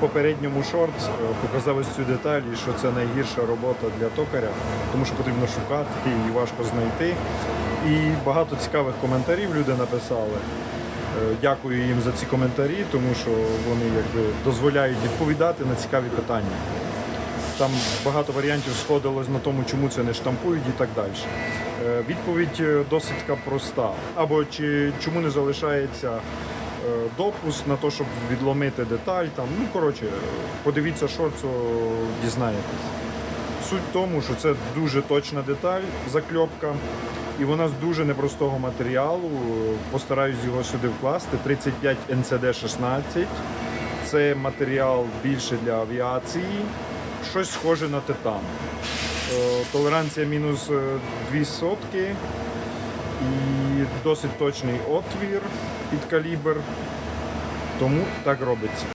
попередньому шорт показав ось цю деталь, що це найгірша робота для токаря, тому що потрібно шукати і важко знайти. І багато цікавих коментарів люди написали. Е, Дякую їм за ці коментарі, тому що вони якби дозволяють відповідати на цікаві питання. Там багато варіантів сходилось на тому, чому це не штампують і так далі. Е, Відповідь е, досить така проста. Або чи чому не залишається е, допуск на те, щоб відломити деталь. Там, ну коротше, е, подивіться шорцу, дізнаєтесь. Суть в тому, що це дуже точна деталь, закльопка, і вона з дуже непростого матеріалу. Постараюсь його сюди вкласти. 35 NCD 16. Це матеріал більше для авіації, щось схоже на титан. Е, Толеранція мінус е, 2 сотки і досить точний отвір під калібр. Тому так робиться.